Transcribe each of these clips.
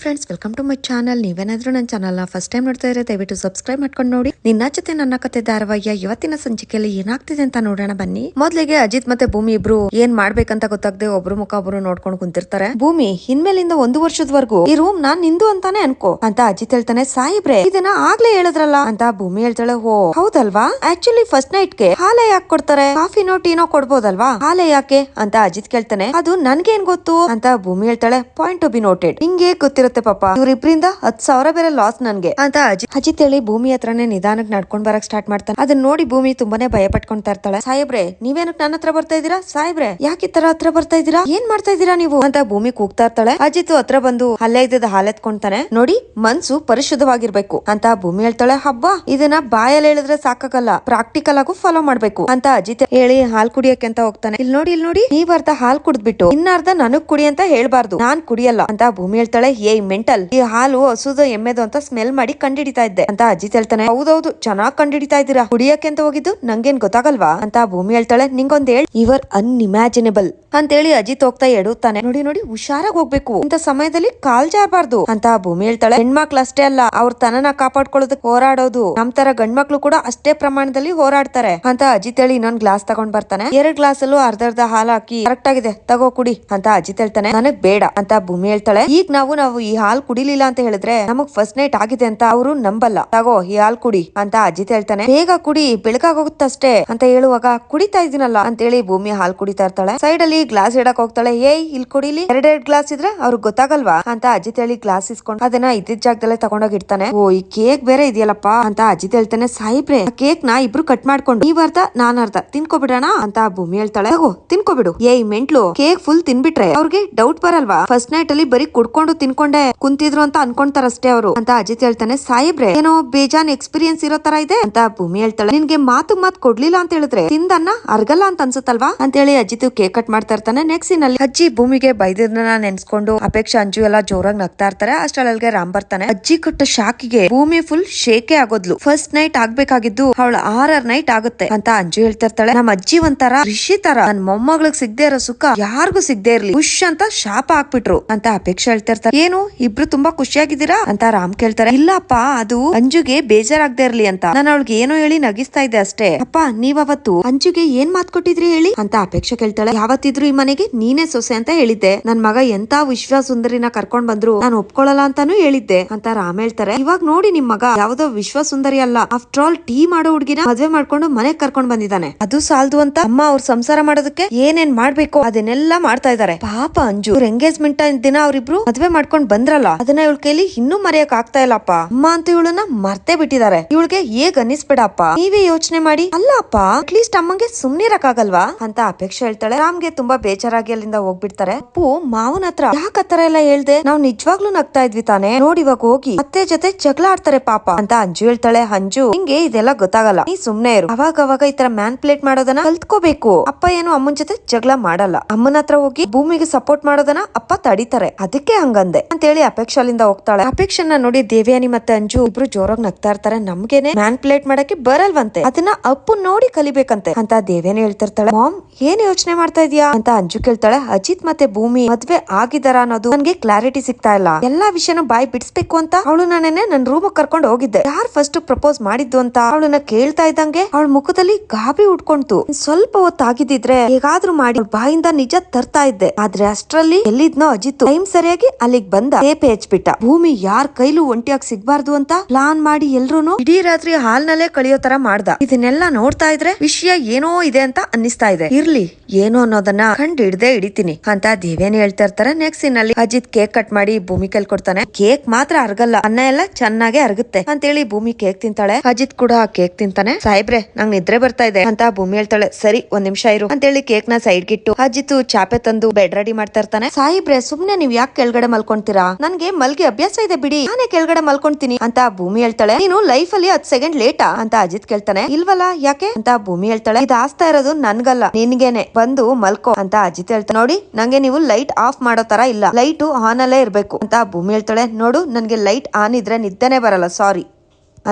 Friends welcome to my channel ನೀವೇನಾದ್ರೂ ನನ್ನ ಚಾನಲ್ನ ಫಸ್ಟ್ ಟೈಮ್ ನೋಡ್ತಾ ಇದ್ರೆ ದಯವಿಟ್ಟು ಸಬ್ಸ್ಕ್ರೈಬ್ ಮಾಡ್ಕೊಂಡು ನೋಡಿ. ನಿನ್ನ ಜೊತೆ ನನ್ನ ಕತೆ ಧಾರಾವಾಹಿಯ ಇವತ್ತಿನ ಸಂಚಿಕೆಯಲ್ಲಿ ಏನಾಗ್ತಿದೆ ಅಂತ ನೋಡೋಣ ಬನ್ನಿ. ಮೊದ್ಲಿಗೆ ಅಜಿತ್ ಮತ್ತೆ ಭೂಮಿ ಇಬ್ರು ಏನ್ ಮಾಡ್ಬೇಕಂತ ಗೊತ್ತಾಗದೆ ಒಬ್ರು ಮುಖ ಒಬ್ರು ನೋಡ್ಕೊಂಡು ಕುಂತಿರ್ತಾರೆ. ಭೂಮಿ ಹಿನ್ಮೇಲಿಂದ ಒಂದು ವರ್ಷದವರೆಗೂ ಈ ರೂಮ್ ನಾನ್ ನಿಂದು ಅಂತಾನೆ ಅನ್ಕೋ. ಅಂತ ಅಜಿತ್ ಹೇಳ್ತಾನೆ, ಸಾಯಿಬ್ರೆ ಇದನ್ನ ಆಗ್ಲೇ ಹೇಳಿದ್ರಲ್ಲ? ಅಂತ ಭೂಮಿ ಹೇಳ್ತಾಳೆ ಓ ಹೌದಲ್ವಾ? ಆಕ್ಚುಲಿ ಫಸ್ಟ್ ನೈಟ್ಗೆ ಹಾಲೆ ಯಾಕೆ ಕೊಡ್ತಾರೆ? ಕಾಫಿನೋ ಟೀನೋ ಕೊಡ್ಬೋದಲ್ವಾ? ಹಾಲೆ ಯಾಕೆ? ಅಂತ ಅಜಿತ್ ಕೇಳ್ತಾನೆ, ಅದು ನನ್ಗೇನ್ ಗೊತ್ತು? ಅಂತ ಭೂಮಿ ಹೇಳ್ತಾಳೆ ಪಾಯಿಂಟ್ ಟು ಬಿ ನೋಟೆಡ್ ಹಿಂಗೆ ಗೊತ್ತಿರುತ್ತೆ ಪಾಪ. ಇವ್ರಿಬ್ರಿಂದ ಹತ್ ಸಾವಿರ ಬೇರೆ ಲಾಸ್ ನನ್ಗೆ. ಅಂತ ಅಜಿತ್ ಅಜಿತ್ ಹೇಳಿ ಭೂಮಿ ಹತ್ರನೇ ನಿಧಾನಕ್ಕೆ ನಡ್ಕೊಂಡ್ ಬರಕ್ ಸ್ಟಾರ್ಟ್ ಮಾಡ್ತಾನೆ. ಅದನ್ನ ನೋಡಿ ಭೂಮಿ ತುಂಬಾನೇ ಭಯ ಪಟ್ಕೊಂತಾ ಇರ್ತಾಳೆ. ಸಾಹೇಬ್ರೆ, ನೀವೇನಕ್ ನನ್ನ ಹತ್ರ ಬರ್ತಾ ಇದೀರಾ ಸಾಹೇಬ್ರೆ, ಯಾಕೆ ಈ ತರ ಹತ್ರ ಬರ್ತಾ ಇದೀರಾ ಏನ್ ಮಾಡ್ತಾ ಇದೀರಾ ನೀವು? ಅಂತ ಭೂಮಿ ಕೂಗ್ತಾ ಇರ್ತಾಳೆ. ಅಜಿತ್ ಹತ್ರ ಬಂದು ಹಲ್ಲೆ ಇದ್ದದ ಹಾಲೆತ್ಕೊಂತಾನೆ ನೋಡಿ, ಮನ್ಸು ಪರಿಶುದ್ಧವಾಗಿರ್ಬೇಕು ಅಂತ ಭೂಮಿ ಹೇಳ್ತಾಳೆ. ಹಬ್ಬ, ಇದನ್ನ ಬಾಯಲ್ಲಿ ಹೇಳಿದ್ರೆ ಸಾಕಾಗಲ್ಲ. ಪ್ರಾಕ್ಟಿಕಲ್ ಆಗು ಫಾಲೋ ಮಾಡ್ಬೇಕು ಅಂತ ಅಜಿತ್ ಹೇಳಿ ಹಾಲ್ ಕುಡಿಯಕ್ಕೆ ಅಂತ ಹೋಗ್ತಾನೆ. ಇಲ್ಲಿ ನೋಡಿ ಇಲ್ಲಿ ನೋಡಿ, ನೀವ್ ಅರ್ಧ ಹಾಲ್ ಕುಡ್ದ್ಬಿಟ್ಟು ಇನ್ನಾರ್ಧ ನನಗ್ ಕುಡಿ ಅಂತ ಹೇಳ್ಬಾರ್ದು. ನಾನ್ ಕುಡಿಯಲ್ಲ ಅಂತ ಭೂಮಿ ಹೇಳ್ತಾಳೆ. ಏಯ್, ಮೆಂಟಲ್. ಈ ಹಾಲು ಹಸುದು ಎಮ್ಮೆದು ಅಂತ ಸ್ಮೆಲ್ ಮಾಡಿ ಕಂಡಿಡಿತಾ ಇದ್ದೆ. ಅಂತ ಅಜ್ಜಿ ಹೇಳ್ತಾನೆ, ಹೌದೌದು, ಚೆನ್ನಾಗ್ ಕಂಡಿಡಿತಾ ಇದ್ದೀರಾ? ಕುಡಿಯಕ್ಕೆ ಅಂತ ಹೋಗಿದ್ದು? ನಂಗೇನ್ ಗೊತ್ತಾಗಲ್ವಾ? ಅಂತ ಭೂಮಿ ಹೇಳ್ತಾಳೆ, ನಿಂಗೊಂದ್ ಹೇಳ್ ಯುವರ್ ಅನ್ಇಮ್ಯಾಜಿನೇಬಲ್ ಅಂತೇಳಿ ಅಜಿತ್ ಹೋಗ್ತಾ ಎಡುತ್ತಾನೆ ನೋಡಿ ನೋಡಿ, ಹುಷಾರಾಗಿ ಹೋಗ್ಬೇಕು. ಇಂತ ಸಮಯದಲ್ಲಿ ಕಾಲ್ ಜಾರಬಾರ್ದು. ಅಂತ ಭೂಮಿ ಹೇಳ್ತಾಳೆ. ಹೆಣ್ಮಕ್ಳು ಅಷ್ಟೇ ಅಲ್ಲ, ಅವ್ರ ತನನ ಕಾಪಾಡ್ಕೊಳ್ಳೋದಕ್ಕೆ ಹೋರಾಡೋದು. ನಮ್ ತರ ಗಂಡ್ಮಕ್ಳು ಕೂಡ ಅಷ್ಟೇ ಪ್ರಮಾಣದಲ್ಲಿ ಹೋರಾಡ್ತಾರೆ. ಅಂತ ಅಜಿತ್ ಹೇಳಿ ಇನ್ನೊಂದ್ ಗ್ಲಾಸ್ ತಗೊಂಡ್ ಬರ್ತಾನೆ. ಎರಡ್ ಗ್ಲಾಸ್ ಅಲ್ಲೂ ಅರ್ಧ ಅರ್ಧ ಹಾಲು ಹಾಕಿ ಕರೆಕ್ಟ್ ಆಗಿದೆ, ತಗೋ ಕುಡಿ ಅಂತ ಅಜಿತ್ ಹೇಳ್ತಾನೆ. ನನಗ್ ಬೇಡ ಅಂತ ಭೂಮಿ ಹೇಳ್ತಾಳೆ. ಈಗ ನಾವು ನಾವು ಈ ಹಾಲ್ ಕುಡಿಲಿಲ್ಲ ಅಂತ ಹೇಳಿದ್ರೆ ನಮಗ್ ಫಸ್ಟ್ ನೈಟ್ ಆಗಿದೆ ಅಂತ ಅವರು ನಂಬಲ್ಲ. ತಗೋ, ಈ ಹಾಲ್ ಕುಡಿ ಅಂತ ಅಜಿತ್ ಹೇಳ್ತಾನೆ. ಬೇಗ ಕುಡಿ ಬೆಳಗಾಗೋಗುತ್ತಷ್ಟೇ ಅಂತ ಹೇಳುವಾಗ, ಕುಡಿತಾ ಇದೀನಲ್ಲ ಅಂತ ಹೇಳಿ ಭೂಮಿ ಹಾಲ್ ಕುಡಿತಾ ಇರ್ತಾಳೆ. ಸೈಡ್ ಅಲ್ಲಿ ಗ್ಲಾಸ್ ಇಡಕ್ ಹೋಗ್ತಾಳೆ, ಏಯ್, ಇಲ್ಲಿ ಕುಡಿಲಿ? ಎರಡೆರಡ್ ಗ್ಲಾಸ್ ಇದ್ರೆ ಅವ್ರಿಗೆ ಗೊತ್ತಾಗಲ್ವಾ? ಅಂತ ಅಜಿತ್ ಹೇಳಿ ಗ್ಲಾಸ್ ಇಸ್ಕೊಂಡು ಅದನ್ನ ಇದ್ದಿದ್ ಜಾಗದಲ್ಲೇ ತಗೊಂಡೋಗಿ ಇಡ್ತಾನೆ ಓ, ಈ ಕೇಕ್ ಬೇರೆ ಇದೆಯಲ್ಲಪ್ಪ, ಅಂತ ಅಜಿತ್ ಹೇಳ್ತಾನೆ. ಸಾಯಿಬ್ರೆ ಕೇಕ್ನ ಇಬ್ರು ಕಟ್ ಮಾಡ್ಕೊಂಡು, ನೀವ್ ಅರ್ಧ, ನಾನ್ ಅರ್ಧ, ತಿನ್ಕೊಬಿಡೋಣ, ಅಂತ ಭೂಮಿ ಹೇಳ್ತಾಳೆ. ತಗೋ ತಿನ್ಕೊಬಿಡು. ಏಯ್, ಮೆಂಟ್ಲು, ಕೇಕ್ ಫುಲ್ ತಿನ್ಬಿಟ್ರೆ ಅವ್ರಿಗೆ ಡೌಟ್ ಬರಲ್ವಾ? ಫಸ್ಟ್ ನೈಟ್ ಅಲ್ಲಿ ಬರೀ ಕುಡ್ಕೊಂಡು ತಿನ್ಕೊಂಡೆ, ಕುಂತಿದ್ರು ಅಂತ ಅನ್ಕೊಂತಾರಷ್ಟೇ ಅವರು, ಅಂತ ಅಜಿತ್ ಹೇಳ್ತಾನೆ. ಸಾಯಿಬ್ರೆ ಏನೋ ಬೇಜಾನ್ ಎಕ್ಸ್ಪೀರಿಯನ್ಸ್ ಇರೋ ತರ ಇದೆ, ಅಂತ ಭೂಮಿ ಹೇಳ್ತಾಳೆ. ನಿನ್ಗೆ ಮಾತು ಮಾತ್ ಕೊಡ್ಲಿಲ್ಲ ಅಂತ ಹೇಳಿದ್ರೆ ತಿಂದನ್ನ ಅರ್ಗಲ್ಲ ಅಂತ ಅನ್ಸುತ್ತಲ್ವಾ? ಅಂತ ಹೇಳಿ ಅಜಿತ್ ಕೇಕ್ ಕಟ್ ಮಾಡ್ತಾ ಇರ್ತಾನೆ. ನೆಕ್ಸ್ಟ್ ಅಲ್ಲಿ ಅಜ್ಜಿ ಭೂಮಿಗೆ ಬೈದಿದ್ನ ನೆನ್ಸ್ಕೊಂಡು ಅಪೇಕ್ಷೆ ಅಂಜು ಎಲ್ಲ ಜೋರಾಗಿ ನಗ್ತಾ ಇರ್ತಾರೆ. ಅಷ್ಟರಲ್ಲಿಗೆ ರಾಮ್ ಬರ್ತಾನೆ. ಅಜ್ಜಿ ಕೊಟ್ಟ ಶಾಕಿಗೆ ಭೂಮಿ ಫುಲ್ ಶೇಕೆ ಆಗೋದ್ಲು. ಫಸ್ಟ್ ನೈಟ್ ಆಗ್ಬೇಕಾಗಿದ್ದು ಅವ್ಳ ಆರ್ ಆರ್ ನೈಟ್ ಆಗುತ್ತೆ ಅಂತ ಅಂಜು ಹೇಳ್ತಾ ಇರ್ತಾಳೆ. ನಮ್ಮ ಅಜ್ಜಿ ಒಂಥರ ಋಷಿ ತರ. ನನ್ ಮೊಮ್ಮಗಳಿಗೆ ಸಿಗದೆ ಇರೋ ಸುಖ ಯಾರಿಗೂ ಸಿಗದೆ ಇರ್ಲಿ. ಖುಷ್ ಅಂತ ಶಾಪ ಹಾಕ್ಬಿಟ್ರು ಅಂತ ಅಪೇಕ್ಷೆ ಹೇಳ್ತಾ ಇರ್ತಾರೆ. ಏನು? ಇಬ್ರು ತುಂಬಾ ಖುಷಿಯಾಗಿದ್ದೀರಾ? ಅಂತ ರಾಮ್ ಕೇಳ್ತಾರೆ. ಇಲ್ಲಪ್ಪ, ಅದು ಅಂಜುಗೆ ಬೇಜಾರಾಗ್ದೇ ಇರ್ಲಿ ಅಂತ. ನಾನು ಅವಳಿಗೆ ಏನೋ ಹೇಳಿ ನಗಿಸ್ತಾ ಇದ್ದೆ ಅಷ್ಟೇ. ಅಪ್ಪ, ನೀವ್ ಅವತ್ತು ಅಂಜುಗೆ ಏನ್ ಮಾತ್ ಕೊಟ್ಟಿದ್ರಿ ಹೇಳಿ? ಅಂತ ಅಪೇಕ್ಷೆ ಕೇಳ್ತಾಳೆ. ಯಾವತ್ತಿದ್ರು? ಈ ಮನೆಗೆ ನೀನೇ ಸೊಸೆ ಅಂತ ಹೇಳಿದ್ದೆ. ನನ್ ಮಗ ಎಂತ ವಿಶ್ವ ಸುಂದರಿನ ಕರ್ಕೊಂಡ್ ಬಂದ್ರು ನಾನು ಒಪ್ಕೊಳ್ಳಲ್ಲ ಅಂತಾನು ಹೇಳಿದ್ದೆ ಅಂತ ರಾಮ್ ಹೇಳ್ತಾರೆ. ಇವಾಗ ನೋಡಿ ನಿಮ್ ಮಗ ಯಾವ್ದೋ ವಿಶ್ವ ಸುಂದರಿ ಅಲ್ಲ. ಆಫ್ಟರ್ ಆಲ್ ಟೀ ಮಾಡೋ ಹುಡ್ಗಿನ ಮದ್ವೆ ಮಾಡ್ಕೊಂಡು ಮನೆಗೆ ಕರ್ಕೊಂಡ್ ಬಂದಿದ್ದಾನೆ. ಅದು ಸಾಲ್ದು ಅಂತ ಅಮ್ಮ ಅವ್ರ ಸಂಸಾರ ಮಾಡೋದಕ್ಕೆ ಏನೇನ್ ಮಾಡ್ಬೇಕು ಅದನ್ನೆಲ್ಲ ಮಾಡ್ತಾ ಇದಾರೆ ಪಾಪ ಅಂಜು ಎಂಗೇಜ್ಮೆಂಟ್ ದಿನ ಅವ್ರಿಬ್ರು ಮದ್ವೆ ಮಾಡ್ಕೊಂಡ್ ಬಂದ್ರಲ್ಲ, ಅದನ್ನ ಇವಳ ಕೈಲಿ ಇನ್ನೂ ಮರೆಯಕ್ ಆಗ್ತಾ ಇಲ್ಲಪ್ಪ. ಅಮ್ಮ ಅಂತ ಇವಳನ್ನ ಮರ್ತೇ ಬಿಟ್ಟಿದ್ದಾರೆ. ಇವಳಿಗೆ ಹೇಗ್ ಅನ್ನಿಸ್ಬೇಡಪ್ಪ ನೀವೇ ಯೋಚನೆ ಮಾಡಿ ಅಲ್ಲ ಅಪ್ಪ ಅಟ್ಲೀಸ್ಟ್ ಅಮ್ಮಂಗೆ ಸುಮ್ನಿರಕ್ಕಾಗಲ್ವಾ? ಅಂತ ಅಪೇಕ್ಷೆ ಹೇಳ್ತಾಳೆ. ರಾಮ್ಗೆ ತುಂಬಾ ಬೇಜಾರಾಗಿ ಅಲ್ಲಿಂದ ಹೋಗ್ಬಿಡ್ತಾರೆ. ಅಪ್ಪು, ಮಾವನ ಹತ್ರ ಯಾಕೆ ಆತರ ಎಲ್ಲ ಹೇಳ್ದೆ? ನಾವ್ ನಿಜವಾಗ್ಲೂ ನಗ್ತಾ ಇದ್ವಿ ತಾನೆ. ನೋಡಿ ಇವಾಗ ಹೋಗಿ. ಅತ್ತೆ ಜೊತೆ ಜಗಳ ಆಡ್ತಾರೆ ಪಾಪ ಅಂತ ಅಂಜು ಹೇಳ್ತಾಳೆ. ಅಂಜು ಹಿಂಗೆ ಇದೆಲ್ಲ ಗೊತ್ತಾಗಲ್ಲ. ನೀ ಸುಮ್ನೆ ಇರು. ಅವಾಗ ಅವಾಗ ಈ ತರ ಮ್ಯಾನ್ ಪ್ಲೇಟ್ ಮಾಡೋದನ್ನ ಕಲ್ತ್ಕೋಬೇಕು. ಅಪ್ಪ ಏನು ಅಮ್ಮನ್ ಜೊತೆ ಜಗಳ ಮಾಡಲ್ಲ. ಅಮ್ಮನ ಹತ್ರ ಹೋಗಿ ಭೂಮಿಗೆ ಸಪೋರ್ಟ್ ಮಾಡೋದನ್ನ ಅಪ್ಪ ತಡಿತಾರೆ. ಅದಕ್ಕೆ ಹಂಗಂದೆ ಅಂತ ಹೇಳಿ ಅಪೇಕ್ಷಾಲಿಂದ ಹೋಗ್ತಾಳೆ. ಅಪೇಕ್ಷೆನ ನೋಡಿ ದೇವ್ಯಾನಿ ಮತ್ತೆ ಅಂಜು ಇಬ್ರು ಜೋರಾಗಿ ನಗ್ತಾ ಇರ್ತಾರೆ. ನಮ್ಗೆನೆ ಮ್ಯಾನ್ ಪ್ಲೇಟ್ ಮಾಡಕ್ಕೆ ಬರಲ್ವಂತೆ. ಅದನ್ನ ಅಪ್ಪು ನೋಡಿ ಕಲಿಬೇಕಂತೆ ಅಂತ ದೇವ್ಯಾನಿ ಹೇಳ್ತಿರ್ತಾಳೆ. ಮಾಮ್, ಏನ್ ಯೋಚನೆ ಮಾಡ್ತಾ ಇದೀಯಾ? ಅಂತ ಅಂಜು ಕೇಳ್ತಾಳೆ. ಅಜಿತ್ ಮತ್ತೆ ಭೂಮಿ ಮದ್ವೆ ಆಗಿದಾರ ಅನ್ನೋದು ನನ್ಗೆ ಕ್ಲಾರಿಟಿ ಸಿಗ್ತಾ ಇಲ್ಲ. ಎಲ್ಲಾ ವಿಷಯನ ಬಾಯಿ ಬಿಡಿಸ್ಬೇಕು ಅಂತ ಅವಳು ನಾನೇನೆ ನನ್ ರೂಮ್ ಕರ್ಕೊಂಡು ಹೋಗಿದ್ದೆ. ಯಾರ್ ಫಸ್ಟ್ ಪ್ರಪೋಸ್ ಮಾಡಿದ್ದು ಅಂತ ಅವಳನ್ನ ಕೇಳ್ತಾ ಇದ್ದಂಗೆ ಅವಳ ಮುಖದಲ್ಲಿ ಗಾಬರಿ ಉಟ್ಕೊಂತು ಸ್ವಲ್ಪ ಹೊತ್ತಾಗಿದ್ದಿದ್ರೆ ಹೇಗಾದ್ರೂ ಮಾಡಿ ಬಾಯಿಂದ ನಿಜ ತರ್ತಾ ಇದ್ದೆ. ಆದ್ರೆ ಅಷ್ಟ್ರಲ್ಲಿ ಎಲ್ಲಿದ್ನೋ ಅಜಿತ್ ಟೈಮ್ ಸರಿಯಾಗಿ ಅಲ್ಲಿಗ್ ಬಂದ. ಟೇಪೆ ಹಚ್ಬಿಟ್ಟ. ಭೂಮಿ ಯಾರ್ ಕೈಲೂ ಒಂಟಿಯಾಗಿ ಸಿಗ್ಬಾರ್ದು ಅಂತ ಪ್ಲಾನ್ ಮಾಡಿ ಎಲ್ರೂನು ಇಡೀ ರಾತ್ರಿ ಹಾಲ್ನಲ್ಲೇ ಕಳಿಯೋ ತರ ಮಾಡ್ದ. ಇದನ್ನೆಲ್ಲ ನೋಡ್ತಾ ಇದ್ರೆ ವಿಷಯ ಏನೋ ಇದೆ ಅಂತ ಅನ್ನಿಸ್ತಾ ಇದೆ. ಇರ್ಲಿ, ಏನೋ ಅನ್ನೋದನ್ನ ಕಂಡು ಹಿಡ್ದೆ ಹಿಡಿತೀನಿ. ಅಂತ ದೇವೇನ್ ಹೇಳ್ತಾ ಇರ್ತಾರೆ. ನೆಕ್ಸ್ಟ್ ಸೀನ್ ಅಲ್ಲಿ ಅಜಿತ್ ಕೇಕ್ ಕಟ್ ಮಾಡಿ ಭೂಮಿ ಕೈಲಿ ಕೊಡ್ತಾನೆ. ಕೇಕ್ ಮಾತ್ರ ಅರ್ಗಲ್ಲ. ಅನ್ನ ಎಲ್ಲ ಚೆನ್ನಾಗೆ ಅರ್ಗುತ್ತೆ ಅಂತೇಳಿ ಭೂಮಿ ಕೇಕ್ ತಿಂತಾಳೆ. ಅಜಿತ್ ಕೂಡ ಆ ಕೇಕ್ ತಿಂತಾನೆ. ಸಾಹೇಬ್ರೆ, ನಂಗ್ ನಿದ್ರೆ ಬರ್ತಾ ಇದೆ ಅಂತ ಭೂಮಿ ಹೇಳ್ತಾಳೆ. ಸರಿ, ಒಂದ್ ನಿಮಿಷ ಇರು ಅಂತೇಳಿ ಕೇಕ್ನ ಸೈಡ್ ಗಿಟ್ಟು ಅಜಿತ್ ಚಾಪೆ ತಂದು ಬೆಡ್ ರೆಡಿ ಮಾಡ್ತಾ ಇರ್ತಾನೆ. ಸಾಯಿಬ್ರೆ ಸುಮ್ನೆ ನೀವ್ ಯಾಕೆ ಕೆಳಗಡೆ ಮಲ್ಕೊಂತೀರಾ? ನನ್ಗೆ ಮಲ್ಗೆ ಅಭ್ಯಾಸ ಇದೆ ಬಿಡಿ. ನಾನೇ ಕೆಳಗಡೆ ಮಲ್ಕೊಂತೀನಿ ಅಂತ ಭೂಮಿ ಹೇಳ್ತಾಳೆ. ನೀನು ಲೈಫ್ ಅಲ್ಲಿ ಹತ್ ಸೆಕೆಂಡ್ ಲೇಟಾ ಅಂತ ಅಜಿತ್ ಕೇಳ್ತಾನೆ. ಇಲ್ವಲ್ಲ, ಯಾಕೆ? ಅಂತ ಭೂಮಿ ಹೇಳ್ತಾಳೆ. ಇದು ಆಸ್ತಾ ಇರೋದು ನನ್ಗಲ್ಲ, ನಿನ್ಗೇನೆ. ಬಂದು ಮಲ್ಕೋ. ಅಂತ ಅಜಿತ್ ಹೇಳ್ತಾರೆ ನೋಡಿ, ನಂಗೆ ನೀವು ಲೈಟ್ ಆಫ್ ಮಾಡೋ ತರ ಇಲ್ಲ. ಲೈಟ್ ಆನ್ ಅಲ್ಲೇ ಇರ್ಬೇಕು. ಅಂತ ಭೂಮಿ ಹೇಳ್ತಾಳೆ. ನೋಡು, ನನ್ಗೆ ಲೈಟ್ ಆನ್ ಇದ್ರೆ ನಿದ್ದೆನೆ ಬರಲ್ಲ. ಸಾರಿ.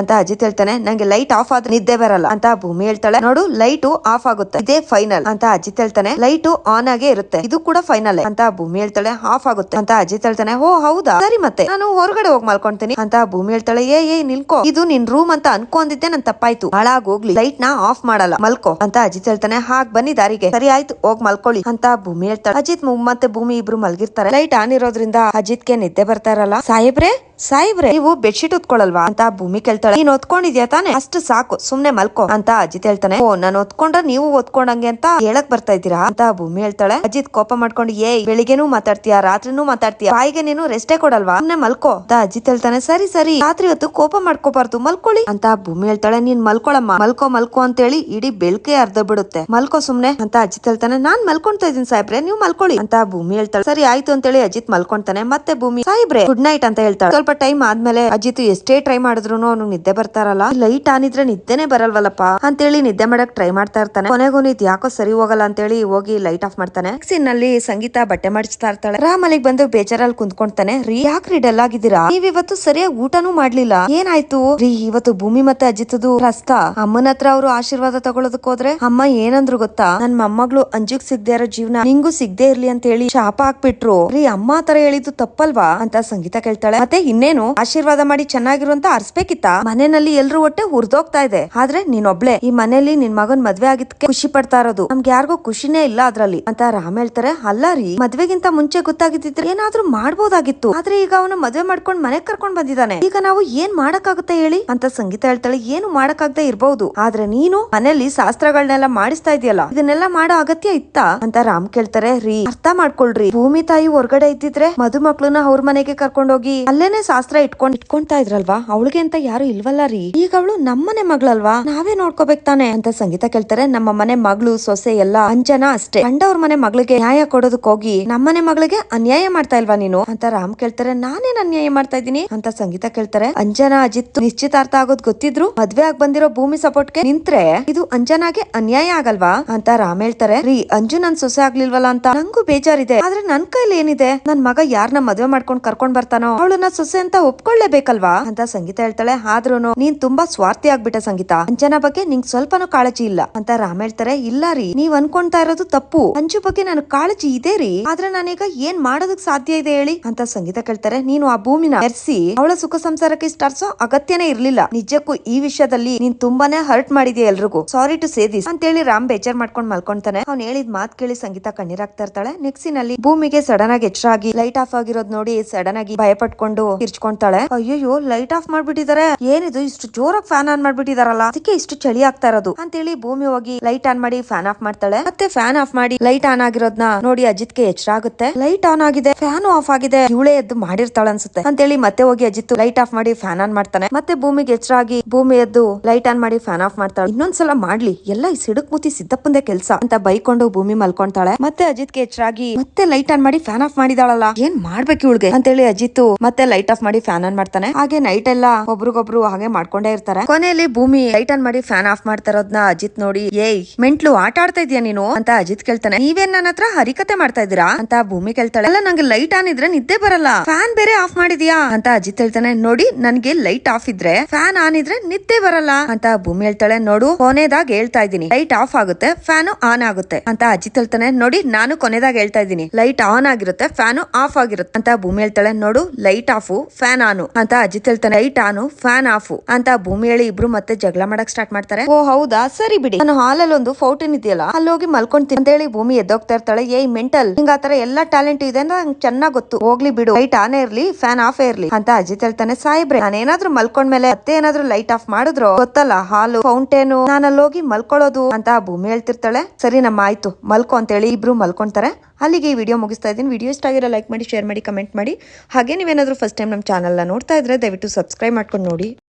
ಅಂತ ಅಜಿತ್ ಹೇಳ್ತಾನೆ, ನಂಗೆ ಲೈಟ್ ಆಫ್ ಆದ್ರೆ ನಿದ್ದೆ ಬರಲ್ಲ ಅಂತ ಭೂಮಿ ಹೇಳ್ತಾಳೆ. ನೋಡು ಲೈಟ್ ಆಫ್ ಆಗುತ್ತೆ. ಇದೇ ಫೈನಲ್ ಅಂತ ಅಜಿತ್ ಹೇಳ್ತಾನೆ. ಲೈಟ್ ಆನ್ ಆಗೇ ಇರುತ್ತೆ. ಇದು ಕೂಡ ಫೈನಲ್ ಅಂತ ಭೂಮಿ ಹೇಳ್ತಾಳೆ. ಆಫ್ ಆಗುತ್ತೆ ಅಂತ ಅಜಿತ್ ಹೇಳ್ತಾನೆ. ಓ, ಹೌದಾ? ಸರಿ ಮತ್ತೆ. ನಾನು ಹೊರಗಡೆ ಹೋಗಿ ಮಲ್ಕೊಂತೀನಿ ಅಂತ ಭೂಮಿ ಹೇಳ್ತಾಳೆ. ಏ ಏ, ನಿಲ್ಕೋ. ಇದು ನಿನ್ ರೂಮ್ ಅಂತ ಅನ್ಕೊಂಡಿದ್ದೆ ನನ್ ತಪ್ಪಾಯ್ತು. ಹಾಳಾಗೋಗ್ಲಿ ಲೈಟ್ನ ಆಫ್ ಮಾಡಲ್ಲ. ಮಲ್ಕೋ ಅಂತ ಅಜಿತ್ ಹೇಳ್ತಾನೆ. ಹಾಗ್, ಬನ್ನಿ ದಾರಿಗೆ. ಸರಿ ಆಯ್ತು, ಹೋಗ್ ಮಲ್ಕೊಳ್ಳಿ ಅಂತ ಭೂಮಿ ಹೇಳ್ತಾಳೆ. ಅಜಿತ್ ಮತ್ತೆ ಭೂಮಿ ಇಬ್ರು ಮಲ್ಗಿರ್ತಾರೆ. ಲೈಟ್ ಆನ್ ಇರೋದ್ರಿಂದ ಅಜಿತ್ಗೆ ನಿದ್ದೆ ಬರ್ತಾ ಇರಲ್ಲ. ಸಾಹೇಬ್ರೆ ಸಾಯಿಬ್ರೆ ನೀವು ಬೆಡ್ಶೀಟ್ ಹೊತ್ಕೊಳಲ್ವಾ ಅಂತ ಭೂಮಿ ಕೇಳ್ತಾಳೆ. ನೀನ್ ಹೊತ್ಕೊಂಡಿದ್ಯಾ ತಾನೆ? ಅಷ್ಟು ಸಾಕು, ಸುಮ್ನೆ ಮಲ್ಕೋ ಅಂತ ಅಜಿತ್ ಹೇಳ್ತಾನೆ. ಓ, ನಾನು ಹೊತ್ಕೊಂಡ್ರೆ ನೀವು ಓದ್ಕೊಂಡಂಗೆ ಅಂತ ಹೇಳಕ್ ಬರ್ತಾ ಇದ್ದೀರಾ? ಅಂತ ಭೂಮಿ ಹೇಳ್ತಾಳೆ. ಅಜಿತ್ ಕೋಪ ಮಾಡ್ಕೊಂಡು ಏ ಬೆಳಿಗ್ಗೆನೂ ಮಾತಾಡ್ತೀಯಾ? ರಾತ್ರಿನೂ ಮಾತಾಡ್ತೀಯಾ? ಬಾಯಿಗೆ ನೀನು ರೆಸ್ಟೇ ಕೊಡಲ್ವಾ? ಸುಮ್ನೆ ಮಲ್ಕೋ ಅಂತ ಅಜಿತ್ ಹೇಳ್ತಾನೆ. ಸರಿ ಸರಿ. ರಾತ್ರಿ ಹೊತ್ತು ಕೋಪ ಮಾಡ್ಕೋಬಾರ್ದು, ಮಲ್ಕೊಳ್ಳಿ ಅಂತ ಭೂಮಿ ಹೇಳ್ತಾಳೆ. ನೀನ್ ಮಲ್ಕೊಳಮ್ಮ. ಮಲ್ಕೋ ಮಲ್ಕೋ ಅಂತ ಹೇಳಿ ಇಡೀ ಬೆಳ್ಕೆ ಅರ್ಧ ಬಿಡುತ್ತೆ. ಮಲ್ಕೋ ಸುಮ್ನೆ ಅಂತ ಅಜಿತ್ ಹೇಳ್ತಾನೆ. ನಾನ್ ಮಲ್ಕೊಂತ ಇದೀನಿ ಸಾಹೇಬ್ರೆ, ನೀವು ಮಲ್ಕೊಳ್ಳಿ ಅಂತ ಭೂಮಿ ಹೇಳ್ತಾಳೆ. ಸರಿ, ಆಯ್ತು ಅಂತ ಹೇಳಿ ಅಜಿತ್ ಮಲ್ಕೊಂತಾನೆ ಮತ್ತೆ ಭೂಮಿ, ಸಾಹೇಬ್ರೆ, ಗುಡ್ ನೈಟ್ ಅಂತ ಹೇಳ್ತಾಳೆ. ಸ್ವಲ್ಪ ಟೈಮ್ ಆದ್ಮೇಲೆ ಅಜಿತ್ ಎಷ್ಟೇ ಟ್ರೈ ಮಾಡಿದ್ರು ಅವ್ನು ನಿದ್ದೆ ಬರ್ತಾರಲ್ಲ? ಲೈಟ್ ಆನ್ ಇದ್ರೆ ನಿದ್ದೆನೆ ಬರಲ್ವಲ್ಲಪ್ಪ? ಅಂತೇಳಿ ನಿದ್ದೆ ಮಾಡಕ್ ಟ್ರೈ ಮಾಡ್ತಾ ಇರ್ತಾನೆ. ಕೊನೆಗೂ ನಿದ್ ಯಾಕೋ ಸರಿ ಹೋಗಲ್ಲ ಅಂತೇಳಿ ಹೋಗಿ ಲೈಟ್ ಆಫ್ ಮಾಡ್ತಾನೆ. ಸೀನ್ನಲ್ಲಿ ಸಂಗೀತ ಬಟ್ಟೆ ಮಾಡಿಸ್ತಾ ಇರ್ತಾಳೆ. ರಾಮ್ ಅಲ್ಲಿಗೆ ಬಂದು ಬೇಜಾರಲ್ಲಿ ಕುಂತ್ಕೊಂತಾನೆ. ರೀ, ಯಾಕ್ರಿ ಡಲ್ ಆಗಿದ್ದೀರಾ? ನೀವ್ ಇವತ್ತು ಸರಿಯಾಗಿ ಊಟನೂ ಮಾಡ್ಲಿಲ್ಲ. ಏನಾಯ್ತು? ರೀ, ಇವತ್ತು ಭೂಮಿ ಮತ್ತೆ ಅಜಿತದು ರಸ್ತ. ಅಮ್ಮನ ಹತ್ರ ಅವರು ಆಶೀರ್ವಾದ ತಗೊಳೋದಕ್ ಹೋದ್ರೆ? ಅಮ್ಮ ಏನಂದ್ರು ಗೊತ್ತಾ? ನನ್ ಮೊಮ್ಮಗಳು ಅಂಜುಕ್ ಸಿಗ್ದೇ ಇರೋ ಜೀವನ ನಿಂಗೂ ಸಿಗ್ದೇ ಇರ್ಲಿ ಅಂತ ಹೇಳಿ ಶಾಪ ಹಾಕ್ಬಿಟ್ರು. ರೀ, ಅಮ್ಮ ತರ ಹೇಳಿದ್ದು ತಪ್ಪಲ್ವಾ? ಅಂತ ಸಂಗೀತ ಕೇಳ್ತಾಳೆ. ಮತ್ತೆ ಇನ್ನೇನು? ಆಶೀರ್ವಾದ ಮಾಡಿ ಚೆನ್ನಾಗಿರುವಂತ ಅರ್ಸ್ಬೇಕಿತ್ತ ಮನೆಯಲ್ಲಿ ಎಲ್ರು ಹೊಟ್ಟೆ ಹುರಿದೋಗ್ತಾ ಇದೆ. ಆದ್ರೆ ನೀನೊಬ್ಳೆ. ಈ ಮನೆಯಲ್ಲಿ ನಿನ್ ಮಗನ್ ಮದ್ವೆ ಆಗಿದ್ಕೆ ಖುಷಿ ಪಡ್ತಾ ಇರೋದು. ನಮ್ಗೆ ಯಾರಿಗೂ ಖುಷಿನೇ ಇಲ್ಲ ಅದ್ರಲ್ಲಿ. ಅಂತ ರಾಮ್ ಹೇಳ್ತಾರೆ, ಅಲ್ಲ ರೀ, ಮದ್ವೆಗಿಂತ ಮುಂಚೆ ಗೊತ್ತಾಗಿದ್ದಿದ್ರೆ ಏನಾದ್ರೂ ಮಾಡ್ಬೋದಾಗಿತ್ತು. ಆದ್ರೆ ಈಗ ಅವನು ಮದ್ವೆ ಮಾಡ್ಕೊಂಡ್ ಮನೆಗ್ ಕರ್ಕೊಂಡ್ ಬಂದಿದ್ದಾನೆ. ಈಗ ನಾವು ಏನ್ ಮಾಡಕ್ಕಾಗುತ್ತೆ ಹೇಳಿ? ಅಂತ ಸಂಗೀತ ಹೇಳ್ತಾಳೆ, ಏನು ಮಾಡಕ್ಕಾಗದೆ ಇರ್ಬಹುದು ಆದ್ರೆ ನೀನು ಮನೆಯಲ್ಲಿ ಶಾಸ್ತ್ರಗಳನ್ನೆಲ್ಲ ಮಾಡಿಸ್ತಾ ಇದೆಯಲ್ಲ ಇದನ್ನೆಲ್ಲ ಮಾಡೋ ಅಗತ್ಯ ಇತ್ತ? ಅಂತ ರಾಮ್ ಕೇಳ್ತಾರೆ, ರೀ, ಅರ್ಥ ಮಾಡ್ಕೊಳ್ರಿ. ಭೂಮಿ ತಾಯಿ ಹೊರಗಡೆ ಇದ್ದಿದ್ರೆ ಮಧುಮಕ್ಳನ್ನ ಅವ್ರ ಮನೆಗೆ ಕರ್ಕೊಂಡೋಗಿ ಅಲ್ಲೇನೆ ಶಾಸ್ತ್ರ ಇಟ್ಕೊಂಡ್ ಇಟ್ಕೊಂತಾ ಇದ್ರಲ್ವಾ? ಅವಳಿಗೆ ಅಂತ ಯಾರು ಇಲ್ವಲ್ಲ ರೀ. ಈಗ ಅವಳು ನಮ್ಮನೆ ಮಗಳಲ್ವಾ? ನಾವೇ ನೋಡ್ಕೋಬೇಕು ತಾನೆ ಅಂತ ಸಂಗೀತ ಕೇಳ್ತಾರೆ. ನಮ್ಮ ಮನೆ ಮಗಳು, ಸೊಸೆ ಎಲ್ಲ ಅಂಜನ ಅಷ್ಟೇ. ಕಂಡವ್ರ ಮನೆ ಮಗಳಿಗೆ ನ್ಯಾಯ ಕೊಡೋದಕ್ ಹೋಗಿ ನಮ್ಮನೆ ಮಗಳಿಗೆ ಅನ್ಯಾಯ ಮಾಡ್ತಾ ಇಲ್ವಾ ನೀನು? ಅಂತ ರಾಮ್ ಕೇಳ್ತಾರೆ. ನಾನೇನ್ ಅನ್ಯಾಯ ಮಾಡ್ತಾ ಇದ್ದೀನಿ? ಅಂತ ಸಂಗೀತ ಕೇಳ್ತಾರೆ. ಅಂಜನಾ, ಅಜಿತ್ ನಿಶ್ಚಿತಾರ್ಥ ಆಗೋದ್ ಗೊತ್ತಿದ್ರು. ಮದ್ವೆ ಆಗ್ ಬಂದಿರೋ ಭೂಮಿ ಸಪೋರ್ಟ್ಗೆ ನಿಂತ್ರೆ ಇದು ಅಂಜನಾಗೆ ಅನ್ಯಾಯ ಆಗಲ್ವಾ? ಅಂತ ರಾಮ್ ಹೇಳ್ತಾರೆ. ರೀ, ಅಂಜು ನನ್ ಸೊಸೆ ಆಗ್ಲಿಲ್ವಲ್ಲ ಅಂತ ನಂಗೂ ಬೇಜಾರಿದೆ. ಆದ್ರೆ ನನ್ ಕೈಲಿ ಏನಿದೆ? ನನ್ ಮಗ ಯಾರನ್ನ ಮದ್ವೆ ಮಾಡ್ಕೊಂಡ್ ಕರ್ಕೊಂಡ್ ಬರ್ತಾನೋ? ಅವಳನ್ನ ಸೊಸೆ ಅಂತ ಒಪ್ಕೊಳ್ಳೇಬೇಕಲ್ವಾ? ಅಂತ ಸಂಗೀತ ಹೇಳ್ತಾಳೆ. ಆದ್ರೂ ನೀನ್ ತುಂಬಾ ಸ್ವಾರ್ಥಿ ಆಗ್ಬಿಟ್ಟ ಸಂಗೀತ. ಅಂಜನಾ ಬಗ್ಗೆ ನಿಂಗ್ ಸ್ವಲ್ಪನೂ ಕಾಳಜಿ ಇಲ್ಲ. ಅಂತ ರಾಮ್ ಹೇಳ್ತಾರೆ. ಇಲ್ಲ ರೀ. ನೀವ್ ಅನ್ಕೊಂತಾ ಇರೋದು ತಪ್ಪು. ಅಂಜು ಬಗ್ಗೆ ನನ್ ಕಾಳಜಿ ಇದೆ ರೀ. ಆದ್ರೆ ನಾನೀಗ ಏನ್ ಮಾಡೋದಕ್ ಸಾಧ್ಯ ಇದೆ ಹೇಳಿ? ಅಂತ ಸಂಗೀತ ಕೇಳ್ತಾರೆ. ನೀನು ಆ ಭೂಮಿನ ಎರ್ಸಿ, ಅವಳ ಸುಖ ಸಂಸಾರಕ್ಕೆ ಇಷ್ಟಾರ್ಸೋ ಅಗತ್ಯನೇ ಇರ್ಲಿಲ್ಲ. ನಿಜಕ್ಕೂ ಈ ವಿಷಯದಲ್ಲಿ ನೀನ್ ತುಂಬಾನೇ ಹರ್ಟ್ ಮಾಡಿದ್ಯಾ ಎಲ್ರಿಗೂ? Sorry to say this. ಅಂತೇಳಿ ರಾಮ್ ಬೇಜಾರ್ ಮಾಡ್ಕೊಂಡ್ ಮಲ್ಕೊಂತಾನೆ ಅವ್ನ್ ಹೇಳಿದ್ ಮಾತ್ ಕೇಳಿ ಸಂಗೀತ ಕಣ್ಣೀರಾಗ್ತಾ ಇರ್ತಾಳೆ. ನೆಕ್ಸಿನಲ್ಲಿ ಭೂಮಿಗೆ ಸಡನ್ ಆಗಿ ಎಚ್ಚರಾಗಿ, ಲೈಟ್ ಆಫ್ ಆಗಿರೋದ್ ನೋಡಿ ಸಡನ್ ಆಗಿ ಭಯ ಪಟ್ಕೊಂಡು ಕಿರ್ಚ್ಕೊಂತಾಳೆ ಅಯ್ಯೋ ಲೈಟ್ ಆಫ್ ಮಾಡ್ಬಿಟ್ಟಿದ್ದಾರೆ ಏನಿದು, ಇಷ್ಟು ಜೋರಾಗಿ ಫ್ಯಾನ್ ಆನ್ ಮಾಡ್ಬಿಟ್ಟಿದಾರಲ್ಲ. ಅದಕ್ಕೆ ಇಷ್ಟು ಚಳಿ ಆಗ್ತಾ ಇರೋದು. ಅಂತೇಳಿ ಭೂಮಿ ಹೋಗಿ ಲೈಟ್ ಆನ್ ಮಾಡಿ ಫ್ಯಾನ್ ಆಫ್ ಮಾಡ್ತಾಳೆ. ಮತ್ತೆ ಫ್ಯಾನ್ ಆಫ್ ಮಾಡಿ ಲೈಟ್ ಆನ್ ಆಗಿರೋದ್ನ ನೋಡಿ ಅಜಿತ್ಗೆ ಎಚ್ಚರ ಆಗುತ್ತೆ. ಲೈಟ್ ಆನ್ ಆಗಿದೆ ಫ್ಯಾನ್ ಆಫ್ ಆಗಿದೆ. ಇವಳೆ ಎದ್ದು ಮಾಡಿರ್ತಾಳ ಅನ್ಸುತ್ತೆ. ಅಂತೇಳಿ ಮತ್ತೆ ಹೋಗಿ ಅಜಿತ್ ಲೈಟ್ ಆಫ್ ಮಾಡಿ ಫ್ಯಾನ್ ಆನ್ ಮಾಡ್ತಾನೆ. ಮತ್ತೆ ಭೂಮಿಗೆ ಎಚ್ಚರ ಆಗಿ ಭೂಮಿ ಎದ್ದು ಲೈಟ್ ಆನ್ ಮಾಡಿ ಫ್ಯಾನ್ ಆಫ್ ಮಾಡ್ತಾಳೆ. ಇನ್ನೊಂದ್ಸಲ ಮಾಡ್ಲಿ, ಎಲ್ಲ ಈ ಸಿಡುಕ್ ಮುತಿ ಸಿದ್ದಪ್ಪಂದೆ ಕೆಲ್ಸ ಅಂತ ಬೈಕೊಂಡು ಭೂಮಿ ಮಲ್ಕೊಂತಾಳೆ. ಮತ್ತೆ ಅಜಿತ್ಗೆ ಎಚ್ಚರಾಗಿ ಮತ್ತೆ ಲೈಟ್ ಆನ್ ಮಾಡಿ ಫ್ಯಾನ್ ಆಫ್ ಮಾಡಿದಾಳಲ್ಲ, ಏನ್ ಮಾಡ್ಬೇಕು ಇವಳಿಗೆ? ಅಂತೇಳಿ ಅಜಿತ್ ಮತ್ತೆ ಲೈಟ್ ಆಫ್ ಮಾಡಿ ಫ್ಯಾನ್ ಆನ್ ಮಾಡ್ತಾನೆ. ಹಾಗೆ ನೈಟ್ ಎಲ್ಲ ಒಬ್ರಿಗೊಬ್ರು ಹಾಗೆ ಮಾಡ್ಕೊಂಡೇ ಇರ್ತಾರೆ. ಕೊನೆಯಲ್ಲಿ ಭೂಮಿ ಲೈಟ್ ಆನ್ ಮಾಡಿ ಫ್ಯಾನ್ ಆಫ್ ಮಾಡ್ತಾ ಇರೋದ್ನ ಅಜಿತ್ ನೋಡಿ, ಏಯ್, ಮೆಂಟ್ಲು ಆಟ ಆಡ್ತಾ ಇದೀಯ ನೀನು? ಅಂತ ಅಜಿತ್ ಕೇಳ್ತಾನೆ. ನೀವೇನ್ ನನ್ನ ಹತ್ರ ಹರಿಕತೆ ಮಾಡ್ತಾ ಇದೀರಾ ಅಂತ ಭೂಮಿ ಕೇಳ್ತಾಳೆ. ಅಲ್ಲ, ನಂಗೆ ಲೈಟ್ ಆನ್ ಇದ್ರೆ ನಿದ್ದೆ ಬರಲ್ಲ. ಫ್ಯಾನ್ ಬೇರೆ ಆಫ್ ಮಾಡಿದ್ಯಾ? ಅಂತ ಅಜಿತ್ ಹೇಳ್ತಾನೆ. ನೋಡಿ, ನನ್ಗೆ ಲೈಟ್ ಆಫ್ ಇದ್ರೆ ಫ್ಯಾನ್ ಆನ್ ಇದ್ರೆ ನಿದ್ದೆ ಬರಲ್ಲ. ಅಂತ ಭೂಮಿ ಹೇಳ್ತಾಳೆ. ನೋಡು, ಕೊನೆದಾಗ ಹೇಳ್ತಾ ಇದೀನಿ ಲೈಟ್ ಆಫ್ ಆಗುತ್ತೆ ಫ್ಯಾನ್ ಆನ್ ಆಗುತ್ತೆ. ಅಂತ ಅಜಿತ್ ಹೇಳ್ತಾನೆ. ನೋಡಿ, ನಾನು ಕೊನೆದಾಗ ಹೇಳ್ತಾ ಇದೀನಿ ಲೈಟ್ ಆನ್ ಆಗಿರುತ್ತೆ ಫ್ಯಾನ್ ಆಫ್ ಆಗಿರುತ್ತೆ. ಅಂತ ಭೂಮಿ ಹೇಳ್ತಾಳೆ. ನೋಡು ಲೈಟ್ ಆಫ್ ಫ್ಯಾನ್ ಆನ್ ಅಂತ ಅಜಿತ್ ಹೇಳ್ತಾನೆ. ಲೈಟ್ ಆನು ಫ್ಯಾನ್ ಆಫ್ ಅಂತ ಭೂಮಿ ಹೇಳಿ ಇಬ್ರು ಮತ್ತೆ ಜಗಳ ಮಾಡಕ್ ಸ್ಟಾರ್ಟ್ ಮಾಡ್ತಾರೆ. ಓ, ಹೌದಾ? ಸರಿ ಬಿಡಿ. ನಾನು ಹಾಲಲ್ಲಿ ಒಂದು ಫೌಂಟೇನ್ ಇದೆಯಲ್ಲ ಅಲ್ಲಿ ಹೋಗಿ ಮಲ್ಕೊಂತೀನಿ ಅಂತ ಹೇಳಿ ಭೂಮಿ ಎದ್ದೋಗ್ತಾ ಇರ್ತಾಳೆ. ಏಯ್ ಮೆಂಟಲ್ ಹಿಂಗ ಆತರ ಎಲ್ಲಾ ಟ್ಯಾಲೆಂಟ್ ಇದೆ ನಂಗೆ ಚೆನ್ನಾಗ್ ಗೊತ್ತು. ಹೋಗ್ಲಿ ಬಿಡು. ಲೈಟ್ ಆನೇ ಇರ್ಲಿ ಫ್ಯಾನ್ ಆಫ್ ಇರ್ಲಿ ಅಂತ ಅಜಿತ್ ಹೇಳ್ತಾನೆ. ಸಾಯಿಬ್ರೆ, ನಾನೇನಾದ್ರೂ ಮಲ್ಕೊಂಡ್ಮೇಲೆ ಮತ್ತೆ ಏನಾದ್ರೂ ಲೈಟ್ ಆಫ್ ಮಾಡಿದ್ರು? ಗೊತ್ತಲ್ಲ ಹಾಲು ಫೌಂಟೇನು ನಾನು ಹೋಗಿ ಮಲ್ಕೊಳ್ಳೋದು ಅಂತ ಭೂಮಿ ಹೇಳ್ತಿರ್ತಾಳೆ. ಸರಿ, ನಮ್ಮ ಆಯ್ತು. ಮಲ್ಕೊ ಅಂತ ಹೇಳಿ ಇಬ್ರು ಮಲ್ಕೊಂತಾರೆ. ಅಲ್ಲಿಗೆ ಈ ವಿಡಿಯೋ ಮುಗಿಸ್ತಾ ಇದ್ದೀನಿ. ವಿಡಿಯೋ ಇಷ್ಟ ಆಗಿರೋ ಲೈಕ್ ಮಾಡಿ ಶೇರ್ ಮಾಡಿ ಕಮೆಂಟ್ ಮಾಡಿ. ಹಾಗೆ ನೀವೇನಾದ್ರೂ ಫಸ್ಟ್ ಟೈಮ್ ನಮ್ಮ ಚಾನಲ್ನ ನೋಡ್ತಾ ಇದ್ರೆ ದಯವಿಟ್ಟು ಸಬ್ಸ್ಕ್ರೈಬ್ ಮಾಡ್ಕೊಂಡು ನೋಡಿ.